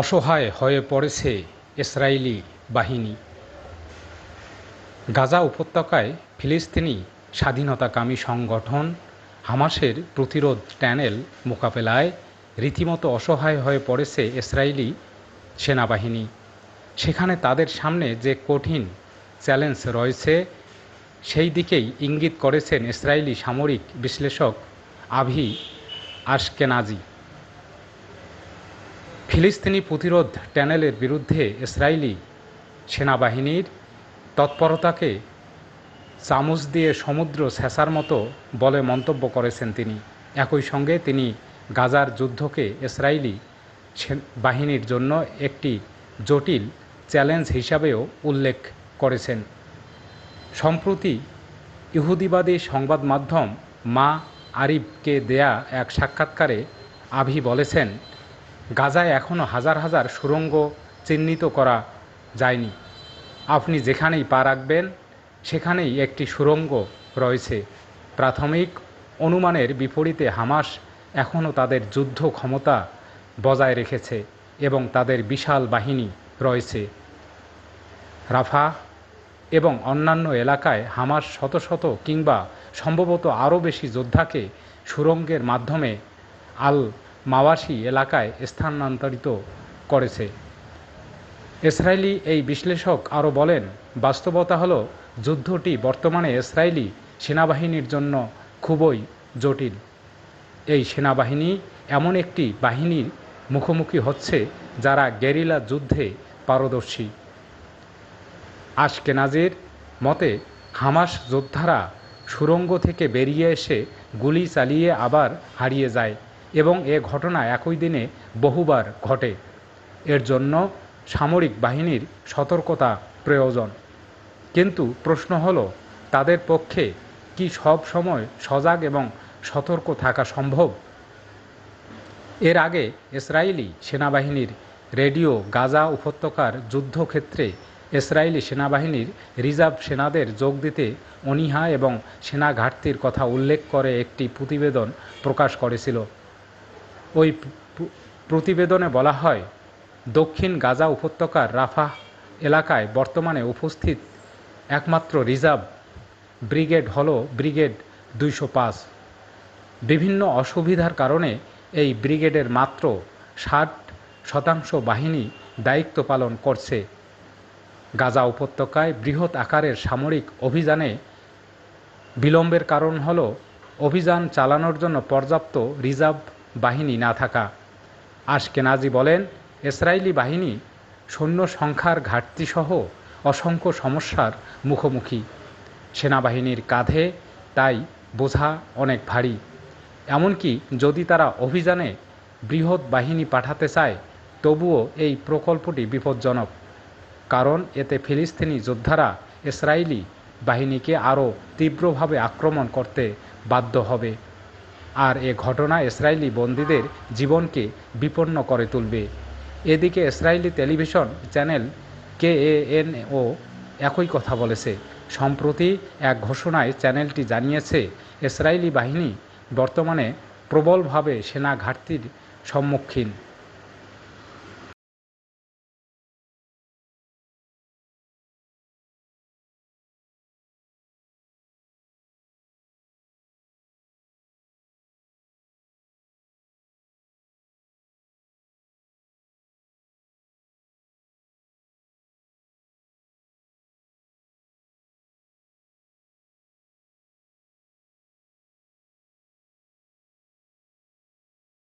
অসহায় হয়ে পড়েছে ইসরায়েলি বাহিনী। গাজা উপত্যকায় ফিলিস্তিনি স্বাধীনতাকামী সংগঠন হামাসের প্রতিরোধ ট্যানেল মোকাবেলায় রীতিমতো অসহায় হয়ে পড়েছে ইসরায়েলি সেনাবাহিনী। সেখানে তাদের সামনে যে কঠিন চ্যালেঞ্জ রয়েছে, সেই দিকেই ইঙ্গিত করেছেন ইসরায়েলি সামরিক বিশ্লেষক আভি আশকেনাজি। ফিলিস্তিনি প্রতিরোধ ট্যানেলের বিরুদ্ধে ইসরায়েলি সেনাবাহিনীর তৎপরতাকে চামচ দিয়ে সমুদ্র ছেঁচার মতো বলে মন্তব্য করেছেন তিনি। একই সঙ্গে তিনি গাজার যুদ্ধকে ইসরায়েলি বাহিনীর জন্য একটি জটিল চ্যালেঞ্জ হিসাবেও উল্লেখ করেছেন। সম্প্রতি ইহুদিবাদী সংবাদ মাধ্যম মা আরিবকে দেয়া এক সাক্ষাৎকারে আভি বলেছেন গাজায় এখনও হাজার হাজার সুড়ঙ্গ চিহ্নিত করা যায়নি। আপনি যেখানেই পা রাখবেন, সেখানেই একটি সুড়ঙ্গ রয়েছে। প্রাথমিক অনুমানের বিপরীতে হামাস এখনও তাদের যুদ্ধ ক্ষমতা বজায় রেখেছে এবং তাদের বিশাল বাহিনী রয়েছে। রাফা এবং অন্যান্য এলাকায় হামাস শত শত কিংবা সম্ভবত আরও বেশি যোদ্ধাকে সুরঙ্গের মাধ্যমে আল মাওয়াসি এলাকায় স্থানান্তরিত করেছে। ইসরায়েলি এই বিশ্লেষক আরও বলেন, বাস্তবতা হলো, যুদ্ধটি বর্তমানে ইসরায়েলি সেনাবাহিনীর জন্য খুবই জটিল। এই সেনাবাহিনী এমন একটি বাহিনীর মুখোমুখি হচ্ছে যারা গেরিলা যুদ্ধে পারদর্শী। আশকেনাজের মতে, হামাস যোদ্ধারা সুরঙ্গ থেকে বেরিয়ে এসে গুলি চালিয়ে আবার হারিয়ে যায়। এবং এ ঘটনা একই দিনে বহুবার ঘটে। এর জন্য সামরিক বাহিনীর সতর্কতা প্রয়োজন। কিন্তু প্রশ্ন হল, তাদের পক্ষে কি সব সময় সজাগ এবং সতর্ক থাকা সম্ভব? এর আগে ইসরায়েলি সেনাবাহিনীর রেডিও গাজা উপত্যকার যুদ্ধক্ষেত্রে ইসরায়েলি সেনাবাহিনীর রিজার্ভ সেনাদের যোগ দিতে অনীহা এবং সেনা ঘাটতির কথা উল্লেখ করে একটি প্রতিবেদন প্রকাশ করেছিল। ওই প্রতিবেদনে বলা হয়, দক্ষিণ গাজা উপত্যকার রাফা এলাকায় বর্তমানে উপস্থিত একমাত্র রিজার্ভ ব্রিগেড হল ব্রিগেড দুইশো পাঁচ। বিভিন্ন অসুবিধার কারণে এই ব্রিগেডের মাত্র ষাট শতাংশ বাহিনী দায়িত্ব পালন করছে। গাজা উপত্যকায় বৃহৎ আকারের সামরিক অভিযানে বিলম্বের কারণ হল অভিযান চালানোর জন্য পর্যাপ্ত রিজার্ভ বাহিনী না থাকা। আশকেনাজি বলেন, ইসরায়েলি বাহিনী সৈন্য সংখ্যার ঘাটতিসহ অসংখ্য সমস্যার মুখোমুখি। সেনাবাহিনীর কাঁধে তাই বোঝা অনেক ভারী। এমনকি যদি তারা অভিযানে বৃহৎ বাহিনী পাঠাতে চায়, তবুও এই প্রকল্পটি বিপজ্জনক। কারণ এতে ফিলিস্তিনি যোদ্ধারা ইসরায়েলি বাহিনীকে আরও তীব্রভাবে আক্রমণ করতে বাধ্য হবে। আর এ ঘটনা ইসরায়েলি বন্দীদের জীবনকে বিপন্ন করে তুলবে। এদিকে ইসরায়েলি টেলিভিশন চ্যানেল কেএএনও একই কথা বলেছে। সম্প্রতি এক ঘোষণায় চ্যানেলটি জানিয়েছে, ইসরায়েলি বাহিনী বর্তমানে প্রবলভাবে সেনা ঘাটতির সম্মুখীন।